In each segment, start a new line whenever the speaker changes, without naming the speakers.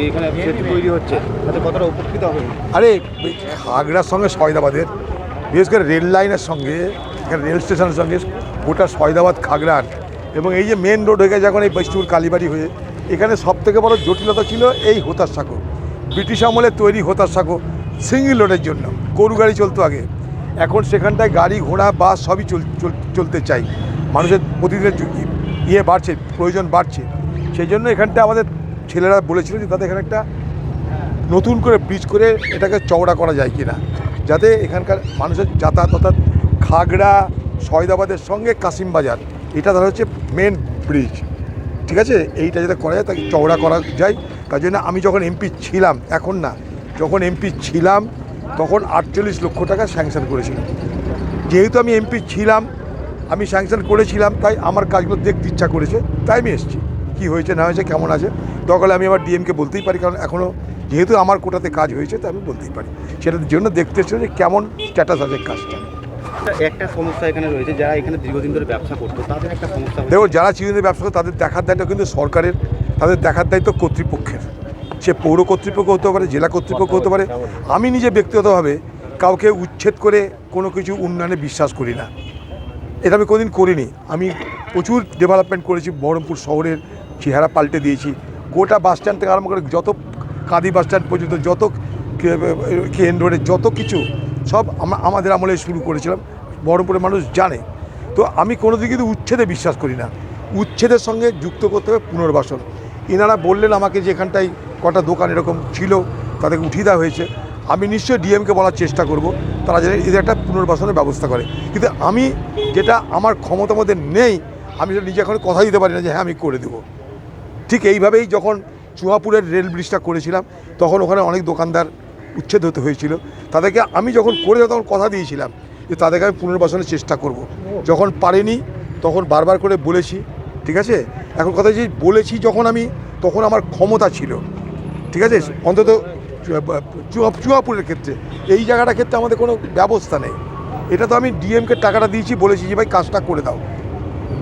এখানে তৈরি হচ্ছে? তাতে কতটা উপকৃত হবে?
আরে, খাগড়ার সঙ্গে সয়দাবাদের, বিশেষ করে রেল লাইনের সঙ্গে, এখানে রেল স্টেশনের সঙ্গে, গোটা সয়দাবাদ, খাগড়ার, এবং এই যে মেন রোড হয়ে গেছে এখন এই বৈষ্ণুর কালীবাড়ি হয়ে, এখানে সব থেকে বড় জটিলতা ছিল এই হোতার সাঁকো। ব্রিটিশ আমলে তৈরি হোতার সাঁকো সিঙ্গেল রোডের জন্য, গরু গাড়ি চলতো আগে। এখন সেখানটায় গাড়ি, ঘোড়া, বাস সবই চল, চল- চলতে চাই। মানুষের প্রতিদিনের ইয়ে বাড়ছে, প্রয়োজন বাড়ছে। সেই জন্য এখানটা আমাদের ছেলেরা বলেছিল যে তাদের এখানে একটা নতুন করে ব্রিজ করে এটাকে চওড়া করা যায় কিনা। যাতে এখানকার মানুষের যাতায়াত অর্থাৎ খাগড়া, সয়দাবাদের সঙ্গে কাসিম বাজার, এটা ধর হচ্ছে মেন ব্রিজ ঠিক আছে? এইটা যাতে করা যায়, তাকে চওড়া করা যায়। তার জন্য আমি যখন এমপি ছিলাম, এখন না, যখন এমপি ছিলাম, তখন আটচল্লিশ লক্ষ টাকা স্যাংশন করেছিলাম যেহেতু আমি এমপি ছিলাম, আমি স্যাংশন করেছিলাম, তাই আমার কাজগুলো দেখতে ইচ্ছা করেছে, তাই আমি এসেছি। কী হয়েছে না হয়েছে কেমন আছে দরকার আমি আমার ডিএমকে বলতেই পারি কারণ এখনও যেহেতু আমার কোটাতে কাজ হয়েছে তাই আমি বলতেই পারি। সেটার জন্য দেখতে এসেছি যে কেমন স্ট্যাটাস আছে কাজটা।
একটা সমস্যা এখানে রয়েছে যারা এখানে দীর্ঘদিন ধরে ব্যবসা করতো তাদের একটা সমস্যা
দেখো যারা চিরদিনের ব্যবসা করে তাদের দেখার দায়িত্ব কিন্তু সরকারের তাদের দেখার দায়িত্ব কর্তৃপক্ষের। সে পৌর কর্তৃপক্ষ হতে পারে জেলা কর্তৃপক্ষ হতে পারে আমি নিজে ব্যক্তিগতভাবে কাউকে উচ্ছেদ করে কোনো কিছু উন্নয়নে বিশ্বাস করি না। এটা আমি কোনোদিন করিনি। আমি প্রচুর ডেভেলপমেন্ট করেছি বহরমপুর শহরের চেহারা পাল্টে দিয়েছি। গোটা বাস স্ট্যান্ড থেকে আরম্ভ করে যত কাঁদি বাস স্ট্যান্ড পর্যন্ত, যত কেন রোডের যত কিছু, সব আমাদের আমলে শুরু করেছিলাম। বহরমপুরের মানুষ জানে। তো আমি কোনো দিকে কিন্তু উচ্ছেদে বিশ্বাস করি না। উচ্ছেদের সঙ্গে যুক্ত করতে হবে পুনর্বাসন। এনারা বললেন আমাকে যে এখানটায় কটা দোকান এরকম ছিল, তাদেরকে উঠিয়ে দেওয়া হয়েছে। আমি নিশ্চয়ই ডিএমকে বলার চেষ্টা করব। তারা যেন এদের একটা পুনর্বাসনের ব্যবস্থা করে। কিন্তু আমি যেটা আমার ক্ষমতার মধ্যে নেই, আমি নিজে এখন কথা দিতে পারি না যে হ্যাঁ আমি করে দেবো। ঠিক এইভাবেই যখন চুয়াপুরের রেল ব্রিজটা করেছিলাম, তখন ওখানে অনেক দোকানদার উচ্ছেদ হতে হয়েছিল। তাদেরকে আমি যখন করে তখন কথা দিয়েছিলাম যে তাদেরকে আমি পুনর্বাসনের চেষ্টা করব। যখন পারিনি, তখন বারবার করে বলেছি, ঠিক আছে? এখন কথা যে বলেছি যখন আমি, তখন আমার ক্ষমতা ছিল। ঠিক আছে? অন্তত চুয়া- চুয়াপুরের ক্ষেত্রে। এই জায়গাটার ক্ষেত্রে আমাদের কোনো ব্যবস্থা নেই। এটা তো আমি ডিএমকে টাকাটা দিয়েছি, বলেছি যে ভাই কাজটা করে দাও।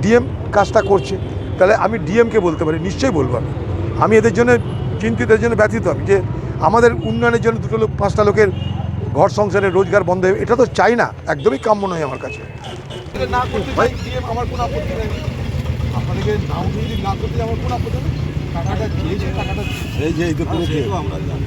ডিএম কাজটা করছে। তাহলে আমি ডিএমকে বলতে পারি নিশ্চয়ই বলব আমি। আমি এদের জন্য চিন্তিত এর জন্য ব্যথিত আমি যে আমাদের উন্নয়নের জন্য দুটো লোক পাঁচটা লোকের ঘর সংসারে রোজগার বন্ধ হবে এটা তো চাই না একদমই কাম্য নয় আমার কাছে। না ডিএম আমার কোনো আপত্তি নেই। আপনাদেরকে নাম যদি না করতে আমার কোনো আপত্তি নেই। টাকাটা দিয়েছে টাকাটা
এই যে এই তো পুরো
আমরা জানি।